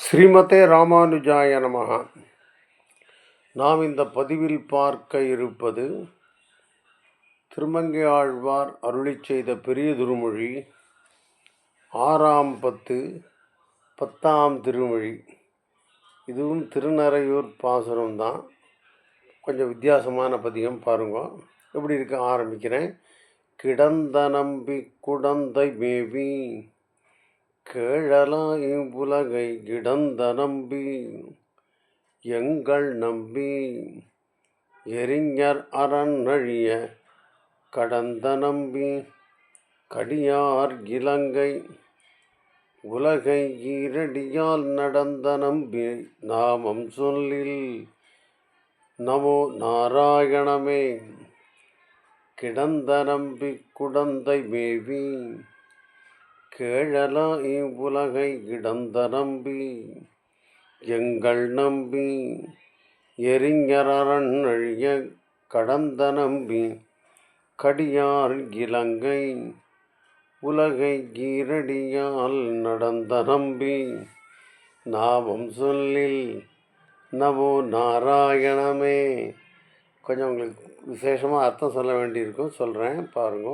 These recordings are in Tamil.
ஸ்ரீமதே ராமானுஜாய நமஹ நாம் இந்த பதிவில் பார்க்க இருப்பது திருமங்கை ஆழ்வார் அருளிச் செய்த பெரிய திருமொழி ஆறாம் பத்து பத்தாம் திருமொழி. இதுவும் திருநறையூர் பாசுரம்தான் கொஞ்சம் வித்தியாசமான பதிகம் பாருங்க. எப்படி இருக்க ஆரம்பிக்கிறேன்? கிடந்த நம்பி குடந்தை மேவி கேழலாய் உலகை இடந்த நம்பி எங்கள் நம்பி எரிஞர் அறநழிய கடந்த நம்பி கடியார் இலங்கை உலகை ஈரடியால் நடந்த நம்பி நாமம் சொல்லில் நமோ நாராயணமே கிடந்த நம்பி குடந்தை மேவி கேழலா இவ்வுலகை கிடந்த நம்பி எங்கள் நம்பி எரிஞரன் அழிய கடந்த நம்பி கடியார் இலங்கை உலகை கீரடியால் நடந்த நம்பி நாமம் சொல்லில் நமோ நாராயணமே. கொஞ்சம் உங்களுக்கு விசேஷமாக அர்த்தம் சொல்ல வேண்டியிருக்கும் சொல்கிறேன் பாருங்க.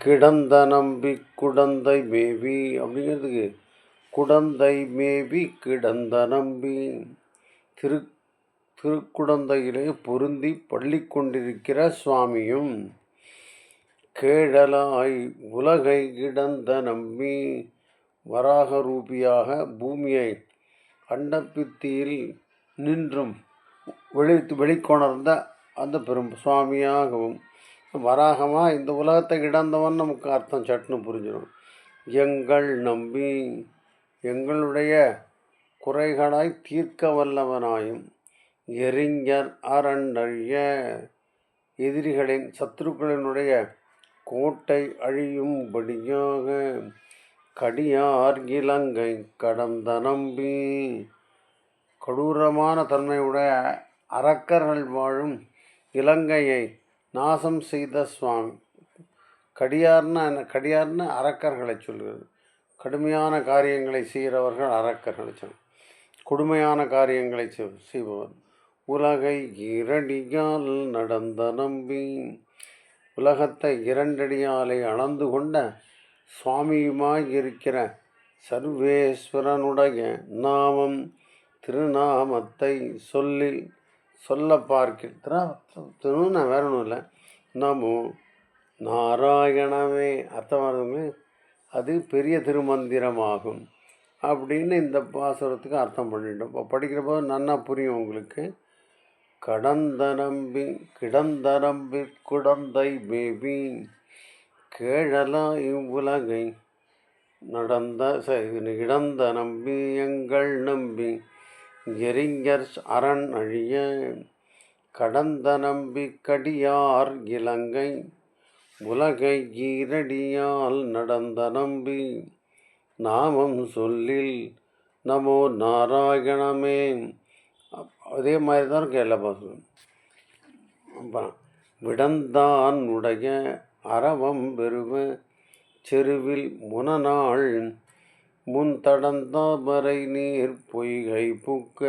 கிடந்த நம்பி குடந்தை மேவி அப்படிங்கிறதுக்கு குடந்தை மேவி கிடந்த நம்பி. திரு திருக்குடந்தையிலே பொருந்தி பள்ளி கொண்டிருக்கிற சுவாமியும் கேழலாய் உலகை கிடந்த நம்பி வராக ரூபியாக பூமியை அண்டப்பித்தியில் நின்றும் வெளி வெளிக்கொணர்ந்த அந்த பெரும் சுவாமியாகவும் வராகமாக இந்த உலகத்தை கிடந்தவன் நமக்கு அர்த்தம் சட்னு புரிஞ்சிடும். எங்கள் நம்பி எங்களுடைய குறைகளாய் தீர்க்க வல்லவனாயும் எரிஞர் அரண்டழிய எதிரிகளின் சத்துருக்களினுடைய கோட்டை அழியும்படியாக கடியார் இலங்கை கடந்த நம்பி கொடூரமான தன்மையுடைய அரக்கர்கள் வாழும் இலங்கையை நாசம் செய்த சுவாமி. கடியார்னு கடியார்னு அரக்கர்களை சொல்கிறது. கடுமையான காரியங்களை செய்கிறவர்கள் அரக்கர்களை சொல் கொடுமையான காரியங்களை செய்பவர். உலகை இரடியால் நடந்த நம்பி உலகத்தை இரண்டடியாலே அளந்து கொண்ட சுவாமியுமாய் இருக்கிற சர்வேஸ்வரனுடைய நாமம் திருநாமத்தை சொல்லி சொல்ல பார்க்கிறேன் நான் வேற ஒன்றும் இல்லை. நமோ நாராயணமே அர்த்தமானது அது பெரிய திருமந்திரமாகும் அப்படின்னு இந்த பாசுரத்துக்கு அர்த்தம் பண்ணிட்டோம். இப்போ படிக்கிற போது நன்னா புரியும் உங்களுக்கு. கடந்த நம்பி கிடந்த நம்பி குடந்தை மேபி கேழலா இவ்வுலகை நடந்த ச- இடந்த நம்பி எங்கள் நம்பி எரிஞர் அரண் அழிய கடந்த நம்பி கடியார் இலங்கை உலகை ஈரடியால் நடந்த நம்பி நாமம் சொல்லில் நமோ நாராயணமே. அதே மாதிரி தான் இருக்கு எல்லா அப்புறம் விடந்தான் உடைய அரவம் பெருவ செருவில் முனநாள் முன் தடந்தாமரை நீர் பொய்கை புக்க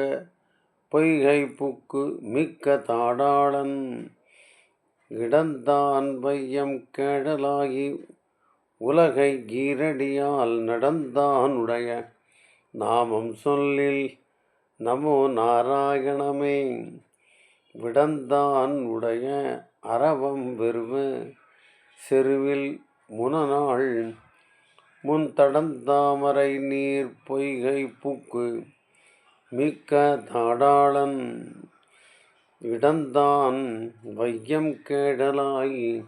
பொய்கை புக்கு மிக்க தாடாளன். இடந்தான் பையம் கேடலாகி உலகை கீரடியால் நடந்தானுடைய நாமம் சொல்லில் நமோ நாராயணமே விடந்தான் உடைய அரவம் வெறுவ செருவில் முனநாள் முன் தடந்தாமரை நீர் பொய்கை புக்கு மிக்க தாடாளன் இடந்தான் வையம் கேடலாய்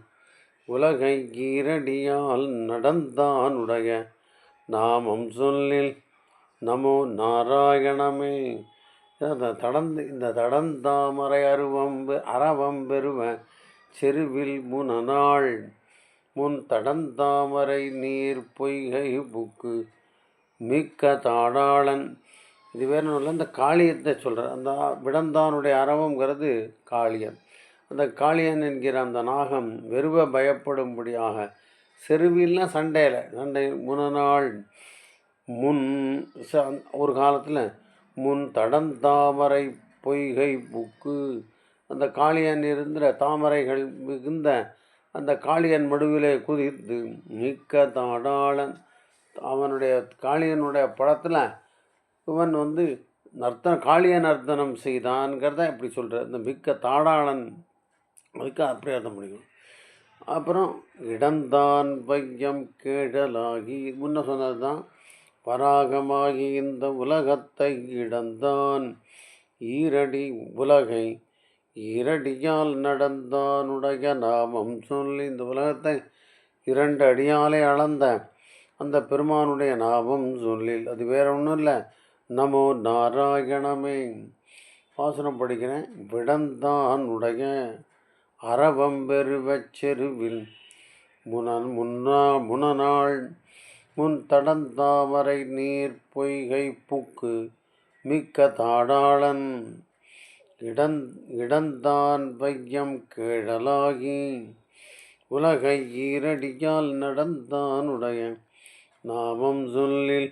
உலகை ஈரடியால் நடந்தானுடைய நாமம் சொல்லில் நமோ நாராயணமே. இந்த தடந்து இந்த தடந்தாமரை அருவம் பெ- அரவம் பெறுவ செருவில் முனநாள் முன் தடந்தாமரை நீர் பொய்கை புக்கு மிக்க தாடாளன். இது வேற ஒன்றும் இல்லை. இந்த காளியத்தை சொல்கிறார் அந்த விடந்தானுடைய அரவங்கிறது காளியன். அந்த காளியன் என்கிற அந்த நாகம் வெறுவ பயப்படும்படியாக செருவிலாம் சண்டையில். சண்டை முனநாள் முன் ச- ஒரு காலத்தில் முன் தடந்தாமரை பொய்கை புக்கு. அந்த காளியன் இருந்த தாமரைகள் மிகுந்த அந்த காளியன் மடுவிலே குதித்து மிக்க தாடாளன் அவனுடைய காளியனுடைய படத்தில் இவன் வந்து நர்த்தன காளிய நர்த்தனம் செய்தான்ங்கிறத இப்படி சொல்கிற இந்த மிக்க தாடாளன் அதுக்கு அப்படி அர்த்தம் முடியும் அப்புறம் இடந்தான் பையம் கேடலாகி முன்ன சொன்னது தான் பராகமாகி இந்த உலகத்தை இடந்தான். ஈரடி உலகை ஈரடியால் நடந்தானுடைய நாமம் சொல்லி இந்த உலகத்தை இரண்டு அடியாலே அளந்த அந்த பெருமானுடைய நாமம் சொல்லில் அது வேற ஒன்றும் இல்லை. நமோ நாராயணமே. வாசனம் படிக்கிறேன். விடந்தான் உடைய அரவம் செருவில். முனன் முன்னா முனநாள் முன் தடந்தாமரை நீர் பொய்கை புக்கு மிக்க தாடாளன். இடந் இடந்தான் வையம் கேழலாகி உலகை ஈரடியால் நடந்தானுடைய நாமம் சொல்லில்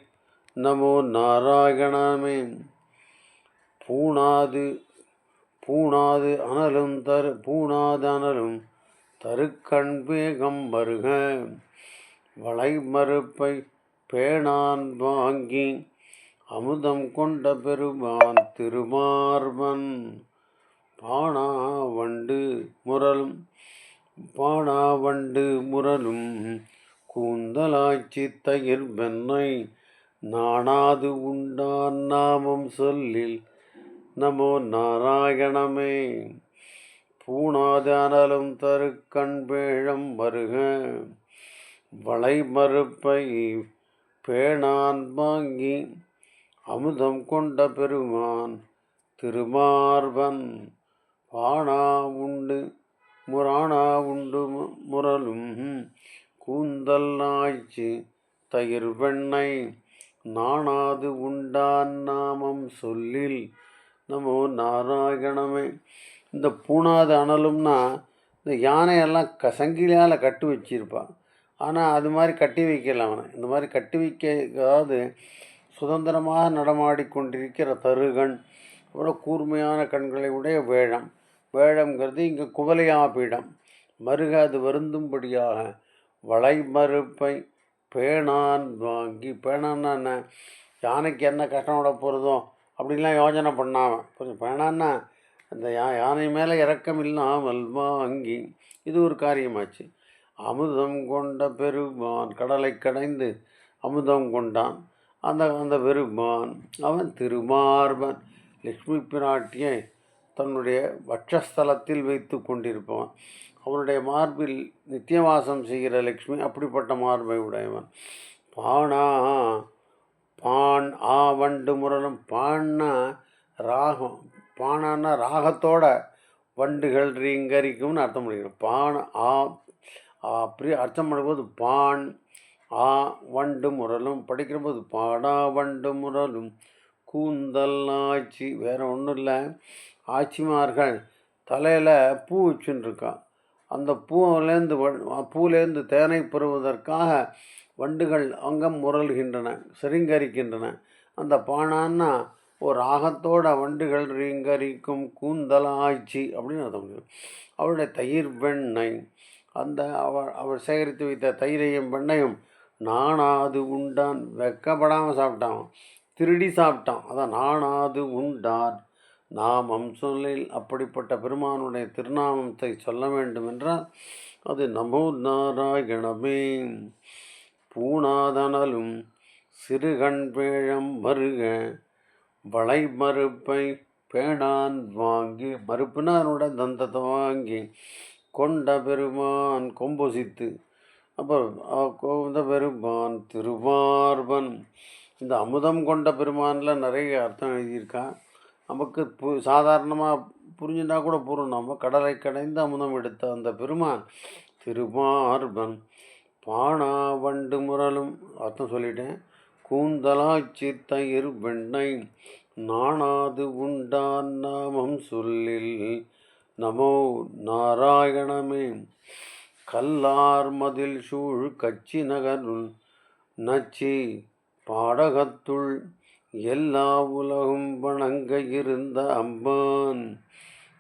நமோ நாராயணமே பூணாது பூணாது அனலும் தரு பூணாது அனலும் தருக்கண் வேகம் வருக வளை மறுப்பை பேணான் வாங்கி அமுதம் கொண்ட பெருமான் திருமார்பன். பாணா வண்டு முரலும் பாணா வண்டு முரலும் கூந்தலாய்ச்சி தயிர் வெண்ணை நாணாது உண்டான் நாமம் சொல்லில் நமோ நாராயணமே. பூணாதானலும் தரு கண்பேழம் வருக வளை மறுப்பை பேணான் வாங்கி அமுதம் கொண்ட பெருமான் திருமார்பன் பாணா உண்டு முராணா உண்டு மு- முரலும் கூந்தல் நாய்ச்சி தயிர் வெண்ணெய் நாணாது உண்டான் நாமம் சொல்லில். நமோ நாராயணமே. இந்த பூணாது அனலும்னா இந்த யானையெல்லாம் க சங்கிலியால் கட்டி வச்சிருப்பான் ஆனால் அது மாதிரி கட்டி வைக்கல அவனை. இந்த மாதிரி கட்டி வைக்க அதாவது சுதந்திரமாக நடமாடிக்கொண்டிருக்கிற தருகன் அவ்வளோ கூர்மையான கண்களை உடைய வேழம். வேழம்ங்கிறது இங்கே குவலையா பீடம். மருக அது வருந்தும்படியாக வளை மறுப்பை பேணான் வாங்கி பேணான்னா என்ன? யானைக்கு என்ன கஷ்டம் விட போகிறதோ அப்படின்லாம் யோசனை பண்ணாமல் கொஞ்சம் பேணான்னா அந்த யா யானை மேலே இறக்கம் இல்லாமல் வாங்கி இது ஒரு காரியமாச்சு. அமுதம் கொண்ட பெருமான் கடலை கடைந்து அமுதம் கொண்டான். அந்த அந்த பெருமான் அவன் திருமார்பன் லக்ஷ்மி பிராட்டியை தன்னுடைய வட்சஸ்தலத்தில் வைத்து கொண்டிருப்பவன். அவனுடைய மார்பில் நித்தியவாசம் செய்கிற லக்ஷ்மி அப்படிப்பட்ட மார்பை உடையவன். பானா பான் ஆ வண்டு முரலும். பான்னா ராகம் பானான்னா ராகத்தோட வண்டுகள் ரீங்கரிக்கும்னு அர்த்தம் பண்ணிக்கணும். பான் ஆ, அப்படி அர்த்தம் பண்ணும்போது பான் ஆ வண்டு முரலும். படிக்கிறபோது பாடா வண்டு முரலும். கூந்தல் ஆச்சி வேறு ஒன்றும் இல்லை. ஆச்சிமார்கள் தலையில் பூ வச்சுன்னு அந்த பூவிலேருந்து பூலேருந்து தேனை பெறுவதற்காக வண்டுகள் அங்கம் முரல்கின்றன சிருங்கரிக்கின்றன. அந்த பானான்னா ஒரு ராகத்தோட வண்டுகள் ரீங்கரிக்கும் கூந்தல் ஆய்ச்சி அப்படின்னு அர்த்தம் அவருடைய அவளுடைய தயிர் வெண்ணெய். அந்த அவள் அவள் சேகரித்து வைத்த தயிரையும் வெண்ணையும் நானாது உண்டான். வெக்கப்படாமல் சாப்பிட்டான். திருடி சாப்பிட்டான். அதான் நானாது உண்டான். நாமம் சொல்லில் அப்படிப்பட்ட பெருமானுடைய திருநாமத்தை சொல்ல வேண்டும் என்றால் அது நமோ நாராயணமே. பூணாதனலும் சிறுகண் பேழம் மருக வளை மறுப்பை பேணான் வாங்கி மறுப்புனா தந்தத்தை வாங்கி கொண்ட பெருமான் கொம்பொசித்து அப்புறம் கோவிந்த பெருமான் திருமார்பன் இந்த அமுதம் கொண்ட பெருமானில் நிறைய அர்த்தம் எழுதியிருக்கான் நமக்கு பு சாதாரணமாக புரிஞ்சுட்டா கூட போகிறோம் நம்ம கடலை கடைந்து அமுதம் எடுத்த அந்த பெருமான் திருமார்பன் பாணா வண்டு முரலும் அர்த்தம் சொல்லிட்டேன். கூந்தலாச்சி தயிர் பெண்ணை நாணாது உண்டான் நாமம் சொல்லில் நமோ நாராயணமே. கல்லார் மதில் சூழ் கச்சி நகருள் நச்சி பாடகத்துள் எல்லா உலகும் வணங்க இருந்த அம்பான்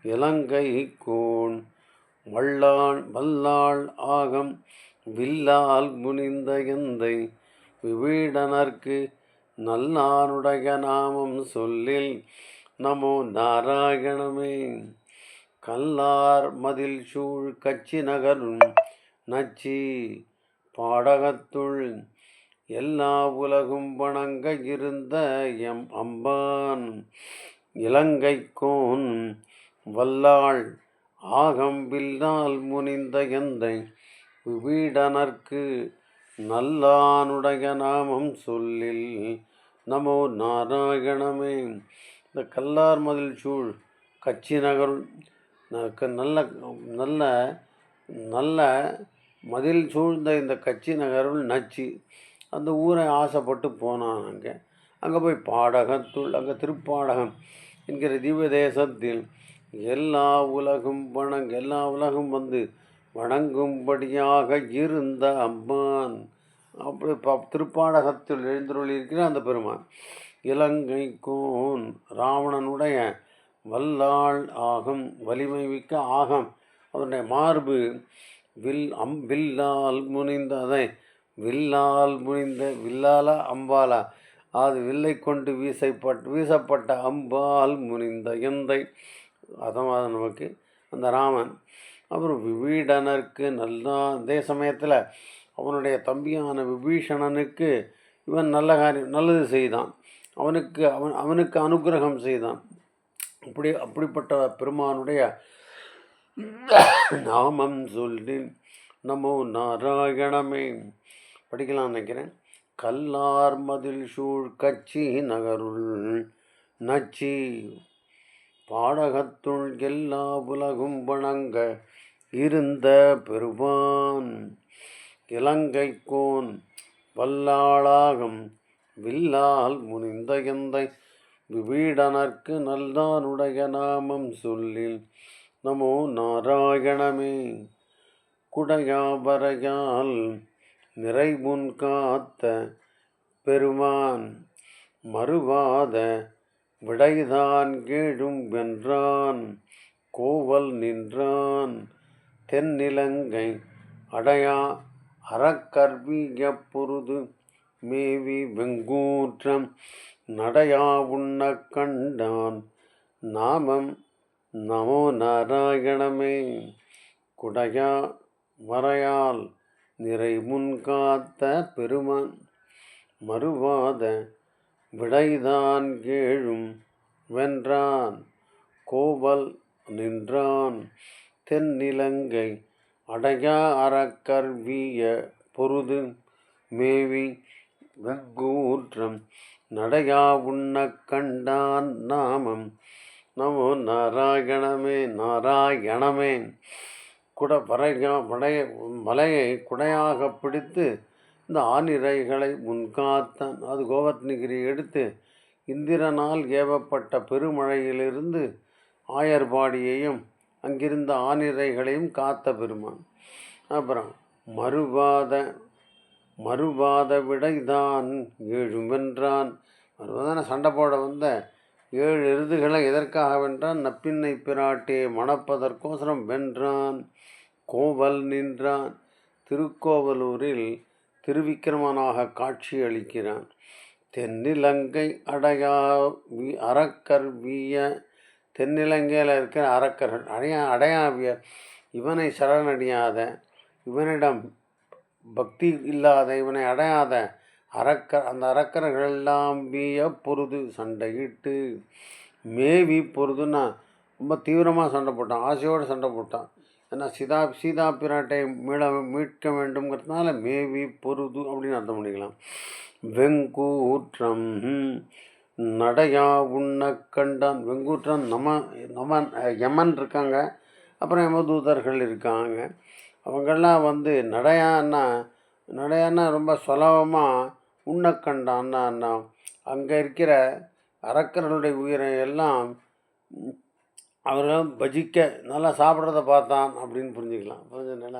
இலங்கை கோண் வல்லாள் வல்லாள் ஆகம் வில்லால் முனிந்த எந்தை விவீடனர்க்கு நல்லாருடைய நாமம் சொல்லில் நமோ நாராயணமே. கல்லார் மதில் சூழ் கச்சி நகரும் நச்சி பாடகத்துள் எல்லா உலகும் வணங்க இருந்த எம் அம்பான் இலங்கைக்கோன் வல்லாள் ஆகம்பில்லால் முனிந்த எந்தை வீடனர்க்கு நல்லானுடைய நாமம் சொல்லில் நமோ நாராயணமே. இந்த கல்லார் மதில் சூழ் கச்சி நகர் நல்ல நல்ல நல்ல மதில் சூழ்ந்த இந்த கட்சி நகருள் நச்சு. அந்த ஊரை ஆசைப்பட்டு போனான் அங்கே. அங்கே போய் பாடகத்துள் அங்கே திருப்பாடகம் என்கிற திவ்ய தேசத்தில் எல்லா உலகும் வணங் எல்லா உலகம் வந்து வணங்கும்படியாக இருந்த அம்மான். அப்படி ப திருப்பாடகத்தில் எழுந்தருளியிருக்கிற அந்த பெருமான். இலங்கை கோன் ராவணனுடைய வல்லாள் ஆகும் வலிமை மிக்க ஆகம். அவனுடைய மார்பு வில் அம் வில்லால் முனிந்த அதை வில்லால் முனிந்த வில்லாலா அம்பாலா. அது வில்லை கொண்டு வீசப்பட் வீசப்பட்ட அம்பால் முனிந்த எந்தை. அதான் நமக்கு அந்த ராமன். அப்புறம் விபீடனருக்கு நல்லா அதே சமயத்தில் அவனுடைய தம்பியான விபீஷணனுக்கு இவன் நல்ல காரியம் நல்லது செய்தான். அவனுக்கு அவன் அவனுக்கு அனுகிரகம் செய்தான். அப்படி அப்படிப்பட்ட பெருமானுடைய நாமம் சொல்லி நமோ நாராயணமே. படிக்கலாம் நினைக்கிறேன். கல்லார் மதில் சூழ் கச்சி நகருள் நச்சி பாடகத்துள் எல்லா உலகும் வணங்க இருந்த பெருமான் இலங்கைக்கோன் வல்லாளாகம் வில்லால் முனிந்த எந்தை விபீடனர்க்கு நல்லானுடைய நாமம் சொல்லில் நமோ நாராயணமே குடையாபரையால் நிறைமுன் காத்த பெருமான் மறுவாத விடைதான் கேடும் வென்றான் கோவல் நின்றான் தென்னிலங்கை அடையா அறக்கர்விய பொருது மேவி வெங்கூற்றம் நடையா உண்ண கண்டான். நாமம் நமோ நாராயணமே. குடையா மறையால் நிறை முன்காத்த பெருமான். மறுவாத விடைதான் கேழும் வென்றான். கோவல் நின்றான். தென்னிலங்கை அடையா அறக்கர்விய பொருது மேவி வெங்கூற்றம் நடையா உண்ண கண்டான் நாமம். நமோ நாராயணமே நாராயணமே. குட வரையா வடைய மலையை குடையாக பிடித்து இந்த ஆனிரைகளை முன்காத்தான். அது கோவத்னகிரி எடுத்து இந்திரனால் ஏவப்பட்ட பெருமழையிலிருந்து ஆயர்பாடியையும் அங்கிருந்த ஆனிரைகளையும் காத்த பெருமான். அப்புறம் மறுபாத மறுவாத விடைதான் ஏழுமென்றான். மறுவாதான சண்டை போட வந்த? ஏழு எருதுகளை எதற்காக வென்றான்? நப்பின்னை பிராட்டியை மணப்பதற்கோசரம் வென்றான். கோவல் நின்றான். திருக்கோவலூரில் திருவிக்கிரமனாக காட்சி அளிக்கிறான். தென்னிலங்கை அடையா வி தென்னிலங்கையில் இருக்கிற அறக்கர்கள் அடையா அடையாவியர். இவனை சரணடியாத இவனிடம் பக்தி இல்லாத இவனை அடையாத அரக்க அந்த அரக்கர்கள் எல்லாம் வீய பொருது சண்டையிட்டு மேவி பொருதுன்னா ரொம்ப தீவிரமாக சண்டை போட்டான் ஆசையோடு சண்டை போட்டான். ஏன்னா சீதா சீதா பிராட்டை மீள மீட்க வேண்டும்ங்கிறதுனால மேவி பொருது அப்படின்னு அர்த்தம் பண்ணிக்கலாம். வெங்கூற்றம் நடையா உண்ண கண்டான். வெங்கூற்றம் நம நமன் யமன் இருக்காங்க அப்புறம் யமதூதர்கள் இருக்காங்க. அவங்கெல்லாம் வந்து நடையான்னா நடையான்னா ரொம்ப சுலபமாக உண்ணக்கண்டான்னா அங்கே இருக்கிற அரக்கர்களுடைய உயிரை எல்லாம் அவர்களும் பஜிக்க நல்லா சாப்பிட்றத பார்த்தான் அப்படின்னு புரிஞ்சுக்கலாம். புரிஞ்சதுனால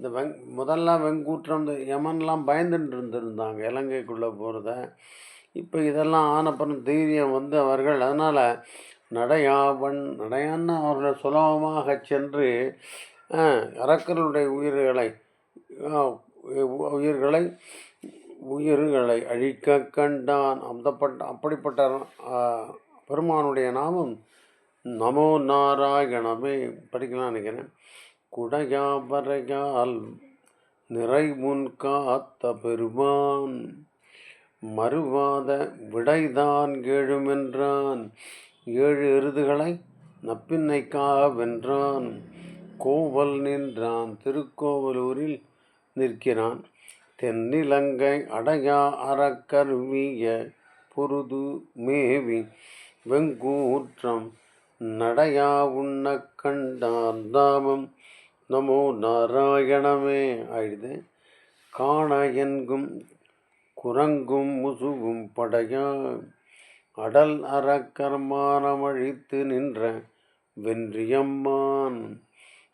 இந்த வெங் முதல்ல வெங்கூற்றம் இந்த யமன்லாம் பயந்துட்டு இருந்திருந்தாங்க இலங்கைக்குள்ளே போகிறத இப்போ இதெல்லாம் ஆனப்புறம் தைரியம் வந்து அவர்கள் அதனால் நடையாவன் நடையான்னு அவர்கள் சுலபமாக சென்று அரக்கர்களுடைய உயிர்களை உயிர்களை உயிர்களை அழிக்க கண்டான். அந்தப்பட்ட அப்படிப்பட்ட பெருமானுடைய நாமம் நமோ நாராயணமே படிக்கலாம் நினைக்கிறேன். குடையாபரையால் நிறைமுன் காத்த பெருமான் மறுவாத விடைதான் கேழுமென்றான் ஏழு எருதுகளை நப்பின்னைக்காக வென்றான். கோவல் நின்றான் திருக்கோவலூரில் நிற்கிறான். தென்னிலங்கை அடையா அறக்கருவிய பொருது மேவி வெங்கூற்றம் நடையா உண்ண கண்டான் தாமம் நமோ நாராயணமே அழுது காண என்கும் குரங்கும் முசுகும் படையா அடல் அறக்கர்மானமழித்து நின்ற வென்றியம்மான்.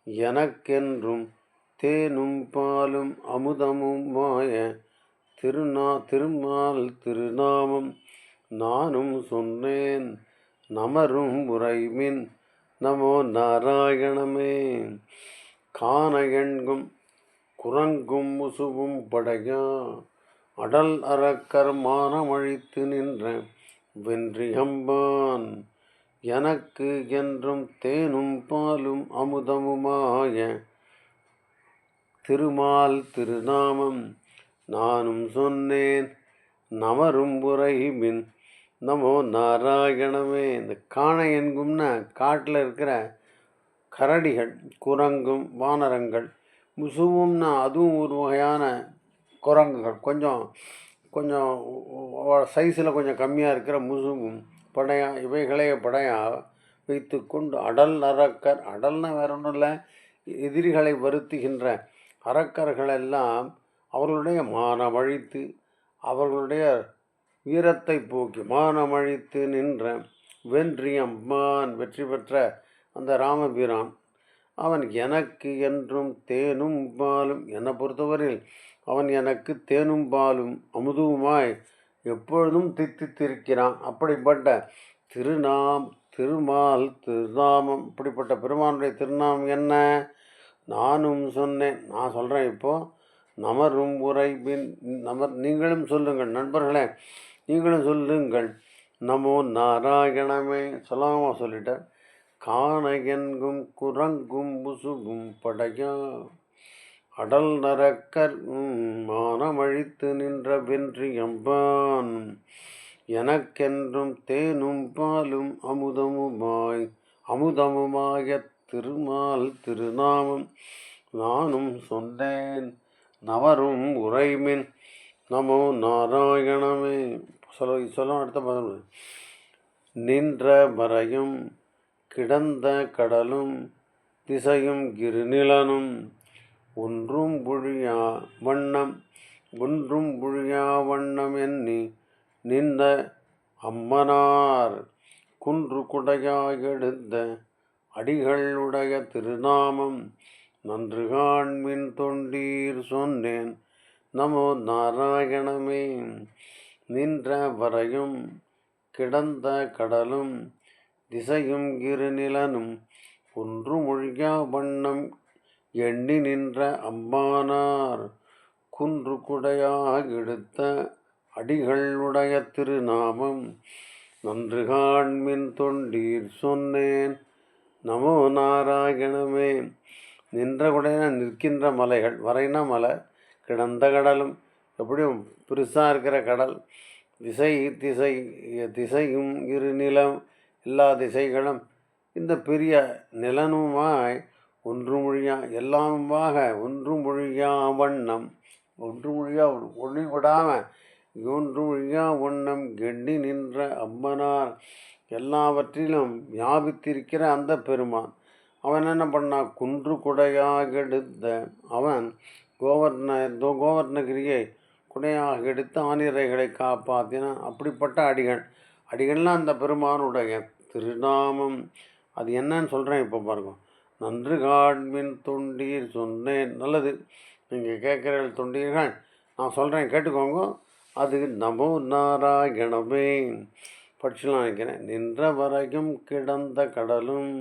எனக்கென்றும் தேனும் பாலும் அமுதமுமாய திருநா திருமால் திருநாமம் நானும் சொன்னேன் நமரும் உரைமின் நமோ நாராயணமே. காண எண்கும் குரங்கும் முசுவும் படையா அடல் அறக்கர்மானமழித்து நின்ற வென்றியம்பான். எனக்கு என்றும் தேனும் பாலும் அமுதமுமாய திருமால் திருநாமம். நானும் சொன்னேன் நமரும் உரைமின் நமோ நாராயணமே. இந்த காணை என்கும்னா காட்டில் இருக்கிற கரடிகள் குரங்கும் வானரங்கள் முசுவும்னா அதுவும் ஒரு வகையான குரங்குகள். கொஞ்சம் கொஞ்சம் சைஸில் கொஞ்சம் கம்மியாக இருக்கிற முசுவும் படையா இவைகளை படையா வைத்து கொண்டு அடல் அரக்கர் அடல்னா வேற ஒன்றும் இல்லை எதிரிகளை வருத்துகின்ற அரக்கர்களெல்லாம் அவர்களுடைய மானமழித்து அவர்களுடைய வீரத்தை போக்கி மானமழித்து நின்ற வென்றியம்மான் வெற்றி பெற்ற அந்த ராமபிரான். அவன் எனக்கு என்றும் தேனும் பாலும் என்னை பொறுத்தவரையில் அவன் எனக்கு தேனும் பாலும் அமுதுவுமாய் எப்பொழுதும் தித்தித்திருக்கிறான். அப்படிப்பட்ட திருநாம் திருமால் திருநாமம் இப்படிப்பட்ட பெருமானுடைய திருநாமம் என்ன? நானும் சொன்னேன். நான் சொல்கிறேன் இப்போது நமரும் உரைபின் நமர் நீங்களும் சொல்லுங்கள். நண்பர்களே நீங்களும் சொல்லுங்கள். நமோ நாராயணமே சொல்லாமல் சொல்லிட்டார் காண என்கும் குரங்கும் புசுகும் படையா அடல் நரக்கர் மானமழித்து நின்ற வென்றியம்பான் எனக்கென்றும் தேனும் பாலும் அமுதமுமாய் அமுதமுமாய திருமால் திருநாமம் நானும் சொன்னேன் நவரும் உரைமின் நமோ நாராயணமே. சொல்ல சொல்ல அடுத்த பதம் நின்ற வரையும் கிடந்த கடலும் திசையும் கிருநிலனும் ஒன்றும் புழியா வண்ணம் ஒன்றும் புழியா வண்ணம் எண்ணி நின்ற அம்மனார் குன்று குடையாய் எடுத்த அடிகளுடைய திருநாமம் நன்று காண்மின் தொண்டீர் சொன்னேன். நமோ நாராயணமே நின்ற வரையும் கிடந்த கடலும் திசையும் இருநிலனும் ஒன்று மொழியா வண்ணம் எண்ணி நின்ற அம்பானார் குன்று குடையாக எடுத்த அடிகளுடைய திருநாமம் நன்று காண்மின் தொண்டீர் சொன்னேன். நமோ நாராயணமே நின்ற குடையான நிற்கின்ற மலைகள் வரைனா மலை கிடந்த கடலும் எப்படியும் பெருசாக இருக்கிற கடல் திசை திசை திசையும் இருநிலம் எல்லா திசைகளும் இந்த பெரிய நிலனுமாய் ஒன்று மொழியா எல்லாமாக ஒன்று மொழியா வண்ணம். ஒன்று மொழியா ஒளி விடாமல் ஒன்று மொழியா வண்ணம் கெண்டி நின்ற அம்மனார். எல்லாவற்றிலும் வியாபித்திருக்கிற அந்த பெருமான். அவன் என்ன பண்ணான் குன்று குடையாக எடுத்த அவன் கோவர்ண கோவர்ணகிரியை குடையாக எடுத்து ஆனிரைகளை காப்பாற்றினான் அப்படிப்பட்ட அடிகள். அடிகள்லாம் அந்த பெருமானுடைய திருநாமம். அது என்னன்னு சொல்கிறேன் இப்போ பாருங்கள் நன்று காண்மின் தொண்டீர் சொன்னேன். நல்லது. நீங்கள் கேட்குற தொண்டீர்கள். நான் சொல்கிறேன் கேட்டுக்கோங்க. அது நமோ நாராயணமே. படிச்சுலாம் நினைக்கிறேன் நின்ற வரையும் கிடந்த கடலும்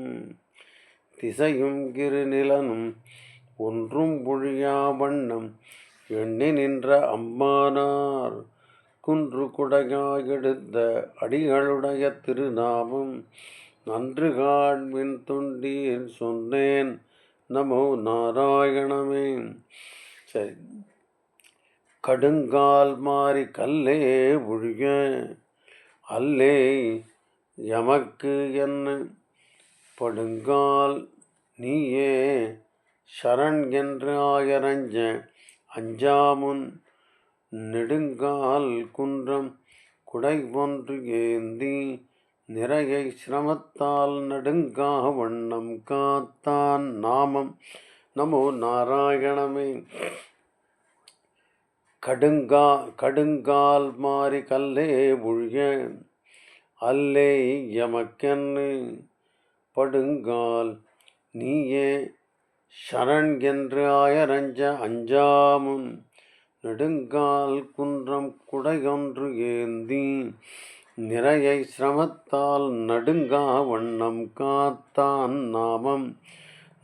திசையும் கிருநிலனும் ஒன்றும் பொழியா வண்ணம் எண்ணி நின்ற அம்மானார் குன்று குடையாயெடுத்த அடிகளுடைய திருநாமம் நன்று காண்மின் தொண்டீர் சொன்னேன். நமோ நாராயணமே. சரி. கடுங்கால் மாறி கல்லே ஒழிய அல்லே எமக்கு என்ன? படுங்கால் நீயே சரண் என்று ஆயரஞ்ச அஞ்சாமுன் நெடுங்கால் குன்றம் குடை ஒன்று ஏந்தி நிறையை சிரமத்தால் நடுங்கா வண்ணம் காத்தான் நாமம். நமோ நாராயணமே. கடுங்கா கடுங்கால் மாறி கல்லே ஒழிய அல்லே எமக்கென்னு படுங்கால் நீயே. சரண் என்று ஆயரஞ்ச அஞ்சாமும் நெடுங்கால் குன்றம் குடையொன்று ஏந்தி. நிறையை சிரமத்தால் நடுங்கா வண்ணம் காத்தான் நாமம்.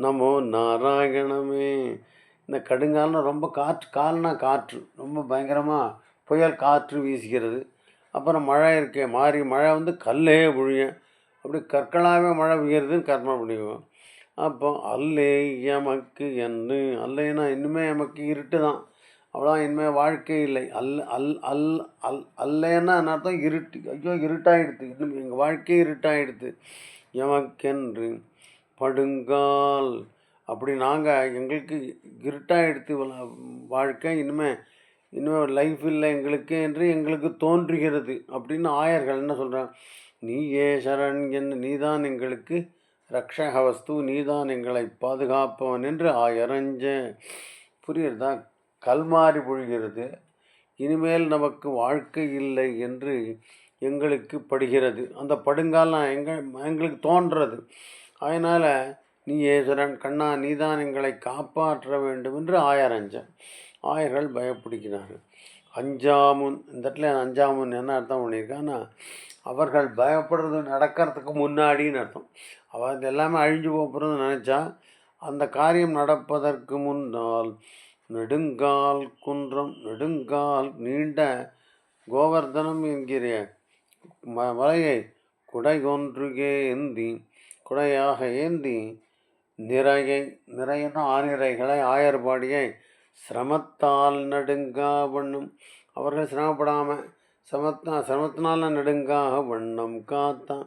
நமோ நாராயணமே. இந்த கடுங்கால்னா ரொம்ப காற்று கால்னா காற்று. ரொம்ப பயங்கரமாக புயல் காற்று வீசுகிறது. அப்புறம் மழை இருக்கே மாறி மழை வந்து கல்லே புழியும் அப்படி கற்களாகவே மழை பெய்கிறதுன்னு கற்பனை பண்ணிக்குவோம் அப்போ அல்லே எமக்கு என்று. அல்லேன்னா இன்னுமே எமக்கு இருட்டு தான் அவ்வளோ இனிமேல் வாழ்க்கை இல்லை. அல் அல் அல் அல் அல்லேன்னா என்ன அர்த்தம்? இருட்டு. ஐயோ இருட்டாயிடுது இன்னும் எங்கள் வாழ்க்கையே இருட்டாயிடுது எமக்கென்று படுங்கால். அப்படி நாங்கள் எங்களுக்கு இருட்டாயிடுத்து வாழ்க்கை இனிமேல் இனிமேல் லைஃப் இல்லை எங்களுக்கு என்று எங்களுக்கு தோன்றுகிறது அப்படின்னு ஆயர்கள் என்ன சொல்கிறாங்க ஏ சரண் என்று நீதான் எங்களுக்கு ரக்ஷக வஸ்து நீதான் எங்களை பாதுகாப்பவன் என்று ஆயரஞ்ச புரியுறதா? கல்மாறி பொழிகிறது. இனிமேல் நமக்கு வாழ்க்கை இல்லை என்று எங்களுக்கு படுகிறது. அந்த படுங்காலம் எங்கள் எங்களுக்கு தோன்றது. அதனால் நீ ஏசுரன் கண்ணா நீதான் எங்களை காப்பாற்ற வேண்டும் என்று ஆயர் அஞ்சன் ஆயர்கள் பயப்படுகிறார்கள். அஞ்சாமுன் இந்த இடத்துல அஞ்சாமுன் என்ன அர்த்தம் பண்ணியிருக்கான்னா அவர்கள் பயப்படுறது நடக்கிறதுக்கு முன்னாடின்னு அர்த்தம். அவ எல்லாமே அழிஞ்சு போகிறதுன்னு நினச்சா அந்த காரியம் நடப்பதற்கு முன்னால் நெடுங்கால் குன்றம் நெடுங்கால் நீண்ட கோவர்தனம் என்கிற ம மலையை குடை கொன்றுகே ஏந்தி குடையாக ஏந்தி நிறையை நிறையன ஆனிரைகளை ஆயர்பாடியை சிரமத்தால் நடுங்கா வண்ணம். அவர்கள் சிரமப்படாமல் சிரமத்தா சிரமத்தினால் நெடுங்காக வண்ணம் காத்தான்.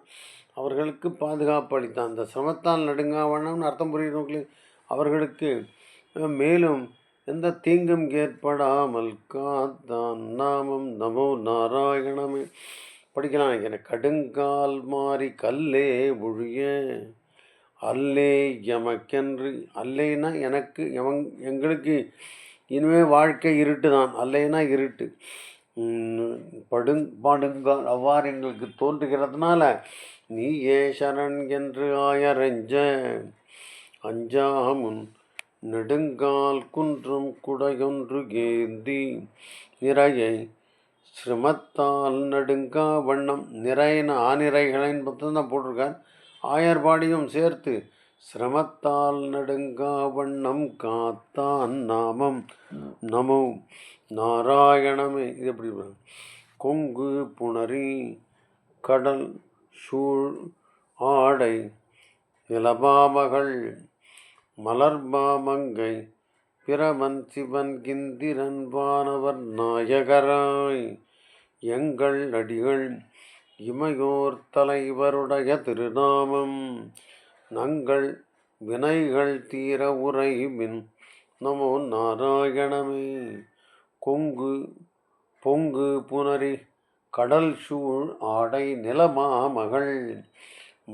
அவர்களுக்கு பாதுகாப்பு அளித்தான். அந்த சிரமத்தால் நடுங்கா வண்ணம்னு அர்த்தம் புரியுறவங்களுக்கு அவர்களுக்கு மேலும் எந்த தீங்கும் ஏற்படாமல் காத்தான் நாமம். நமோ நாராயணமே. படிக்கலாம். என கடுங்கால் மாறி கல்லே ஒழிய அல்லே எமக்கென்று அல்லைனா எனக்கு எமங் எங்களுக்கு இனிமேல் வாழ்க்கை இருட்டு தான் அல்லேனா இருட்டு. படுங் பாடுங்கள் அவ்வாறு எங்களுக்கு தோன்றுகிறதுனால நீ ஏ சரண் என்று ஆயரஞ்ச அஞ்சாமுன் நெடுங்கால் குன்றும் குடையொன்று ஏந்தி நிறையை. சிரமத்தால் நடுங்கா வண்ணம் நிறையின பற்றி தான் போட்டிருக்கார் ஆயர்பாடியும் சேர்த்து சிரமத்தால் நடுங்கா வண்ணம் காத்தான் நாமம். நமோ நாராயணமே. இது எப்படி கொங்கு புணரி கடல் சூழ் ஆடை நிலபாமகள் மலர்பாமங்கை பிரமன் சிவன் கிந்திரன் வானவர் நாயகராய். எங்கள் அடிகள் இமையோர் தலைவருடைய திருநாமம். நங்கள் வினைகள் தீர உரைமின் நமோ நாராயணமே. கொங்கு பொங்கு புனரி கடல் சூழ் ஆடை நிலமா மகள்.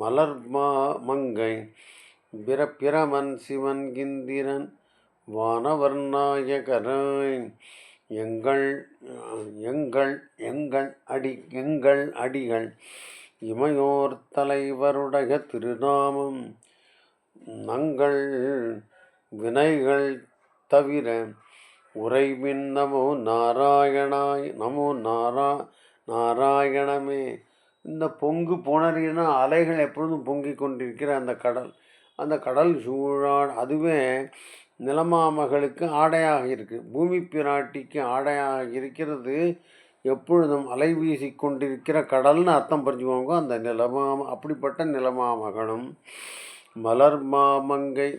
மலர்மா மங்கை பிரபிரமன் சிவன் கிந்திரன் வானவர் நாயகராய் எங்கள் எங்கள் எங்கள் அடி எங்கள் அடிகள் இமையோர் தலைவருடைய திருநாமம். நங்கள் வினைகள் தவிர உறைவின் நமோ நாராயணாய் நமோ நாரா நாராயணமே. இந்த பொங்கு புணரினா அலைகள் எப்பொழுதும் பொங்கிக் கொண்டிருக்கிற அந்த கடல். அந்த கடல் சூழான் அதுவே நிலமாமகளுக்கு ஆடையாக இருக்குது பூமி பிராட்டிக்கு ஆடையாக இருக்கிறது எப்பொழுதும் அலை வீசி கொண்டிருக்கிற கடல்னு அர்த்தம் புரிஞ்சுக்கோங்க. அந்த நிலமாம அப்படிப்பட்ட நிலமாமகனும் மலர் மாமங்கை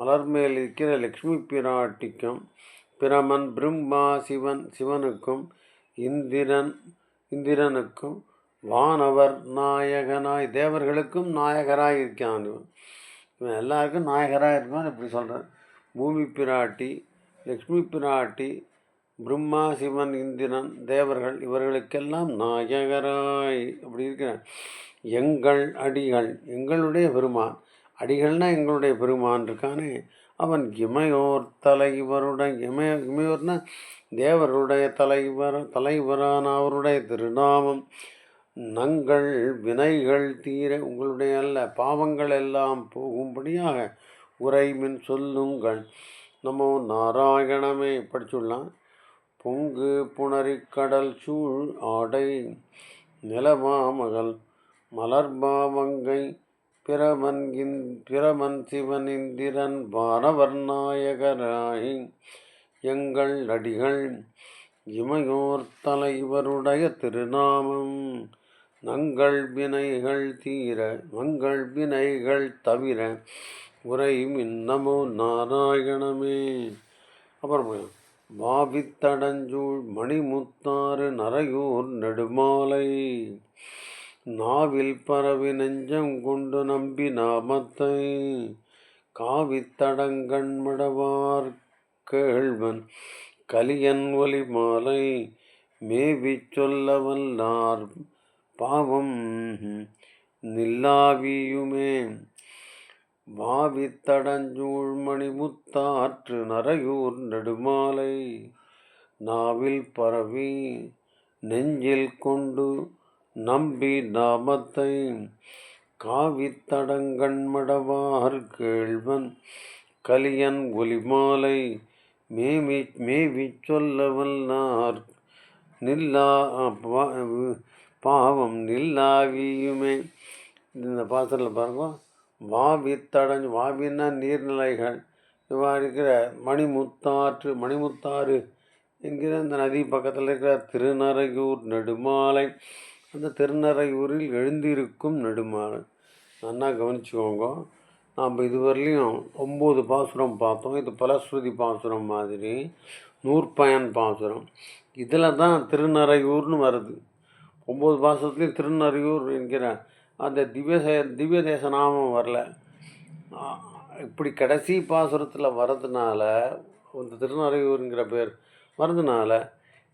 மலர் மேல் இருக்கிற லக்ஷ்மி பிராட்டிக்கும் பிரமன் பிரம்மா சிவன் சிவனுக்கும் இந்திரன் இந்திரனுக்கும் வானவர் நாயகனாய் தேவர்களுக்கும் நாயகராக இருக்கான் இவன் எல்லாருக்கும் நாயகராக இருக்கான் இப்படி சொல்கிறேன் பூமி பிராட்டி லக்ஷ்மி பிராட்டி பிரம்மா சிவன் இந்திரன் தேவர்கள் இவர்களுக்கெல்லாம் நாயகராய் அப்படி இருக்கிறான் எங்கள் அடிகள் எங்களுடைய பெருமான். அடிகள்னால் எங்களுடைய பெருமான் இருக்கானே. அவன் இமையோர் தலைவருடைய இமய இமையோர்னா தேவருடைய தலைவர் தலைவரான அவருடைய திருநாமம். நங்கள் வினைகள் தீர உங்களுடைய அல்ல பாவங்கள் எல்லாம் போகும்படியாக உரைமின் சொல்லுங்கள். நமோ நாராயணமே படிச்சுடலாம். பொங்கு புணரிக்கடல் சூழ் ஆடை நிலமாமகள் மலர்பாவங்கை பிரமன் இந் பிரமன் சிவன் இந்திரன் வானவர் நாயகராய் எங்கள் அடிகள். இமையோர் தலைவருடைய திருநாமம் நங்கள் வினைகள் தீர மங்கள் வினைகள் தவிர உரை மின்னமோ நாராயணமே. அப்புறம் வாவித்தடஞ்சூழ் மணிமுத்தாறு நரையூர் நெடுமாலை. நாவில் பரவி நெஞ்சம் கொண்டு நம்பி நாமத்தை. காவித்தடங்கண்மடவார் கேழ்வன் கலியன் ஒலி மாலை மேவி சொல்ல வல்லார் பாவம். நில்லாவியுமே. வாவித்தடஞ்சூழ் மணிமுத்தாற்று நரையூர் நெடுமாலை. நாவில் பரவி நெஞ்சில் கொண்டு நம்பி நாமத்தை. காவித்தடங்கண்மடவார் கேழ்வன் கலியன் ஒலிமாலை. மேமி மேவி சொல்ல வல்லார் நில்லா பாவம் நில்லாவியுமே. இந்த பாத்திரத்தில் பாருங்க. வாவி தடஞ்சு வாவின்னா நீர்நிலைகள். இவ்வாறு இருக்கிற மணிமுத்தாற்று மணிமுத்தாறு என்கிற இந்த நதி பக்கத்தில் இருக்கிற திருநறையூர் நெடுமாலை. அந்த திருநறையூரில் எழுந்திருக்கும் நெடுமாலை. நல்லா கவனிச்சுக்கோங்க. நாம் இதுவரையிலையும் ஒம்பது பாசுரம் பார்த்தோம். இது பலஸ்ருதி பாசுரம் மாதிரி. நூற்பயன் பாசுரம். இதில் தான் திருநறையூர்னு வருது. ஒம்பது மாதத்துலேயும் திருநறையூர் என்கிற அந்த திவ்ய திவ்ய தேச நாமம் வரல. இப்படி கடைசி பாசுரத்தில் வரதுனால இந்த திருநறையூருங்கிற பேர் வரதுனால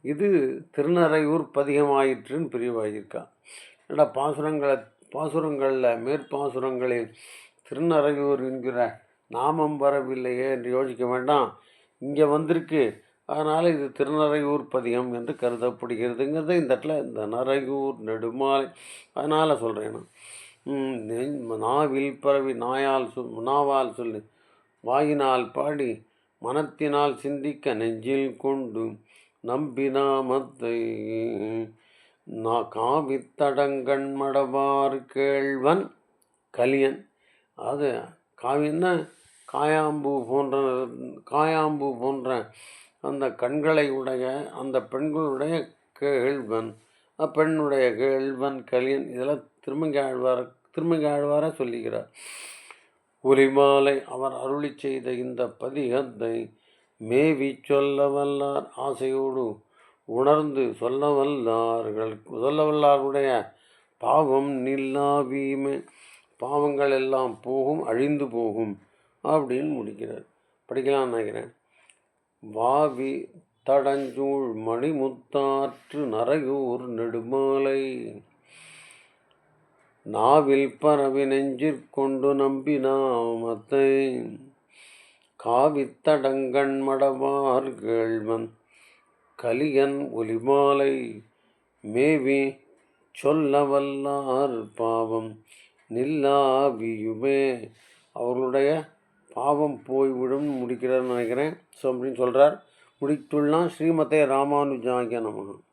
இது திருநறையூர் பதிகமாயிற்றுன்னு பிரிவாகியிருக்கா ஏன்னா பாசுரங்களை பாசுரங்களில் மேற்பாசுரங்களில் திருநறையூர் என்கிற நாமம் வரவில்லையே என்று யோசிக்க வேண்டாம். இங்கே வந்திருக்கு. அதனால் இது திருநறையூர் பதிகம் என்று கருதப்படுகிறதுங்கிறது. இந்த இடத்துல இந்த நரையூர் நெடுமாலை அதனால் சொல்கிறேன் நான். நாவில் பரவி நாயால் சொல் நாவால் சொல்லி வாயினால் பாடி மனத்தினால் சிந்திக்க நெஞ்சில் கொண்டு நம்பினாமத்தை நா காவித்தடங்கண் மடவார் கேழ்வன் கலியன். அது காவியன்னா காயாம்பூ போன்ற காயாம்பூ போன்ற அந்த கண்களை உடைய அந்த பெண்களுடைய கேள்வன். அப்பெண்ணுடைய கேள்வன் கலியன் இதெல்லாம் திருமங்கை ஆழ்வார சொல்லுகிறார். ஒலிமாலை அவர் அருளி செய்த இந்த பதிகத்தை மேவி சொல்ல வல்லார் ஆசையோடு உணர்ந்து சொல்ல வல்லார்கள் சொல்ல வல்லாருடைய பாவம் நில்லாவியுமே பாவங்கள் எல்லாம் போகும் அழிந்து போகும் அப்படின்னு முடிக்கிறார். படிக்கலாம் நினைக்கிறேன். வாவி தடஞ்சூழ் மணிமுத்தாற்று நரையூர் நெடுமாலை. நாவில் பரவி நெஞ்சிற்கொண்டு நம்பி நாமத்தை. காவித்தடங்கண் மடவார் கலியன் ஒலிமாலை. மேவி சொல்ல வல்லார் பாவம் நில்லாவியுமே. அவர்களுடைய பாவம் போய்விடும் முடிக்கிறார்னு நினைக்கிறேன். ஸோ அப்படின்னு சொல்கிறார் முடித்துள்ளான் ஸ்ரீமதே ராமானுஜாகிய நமகம்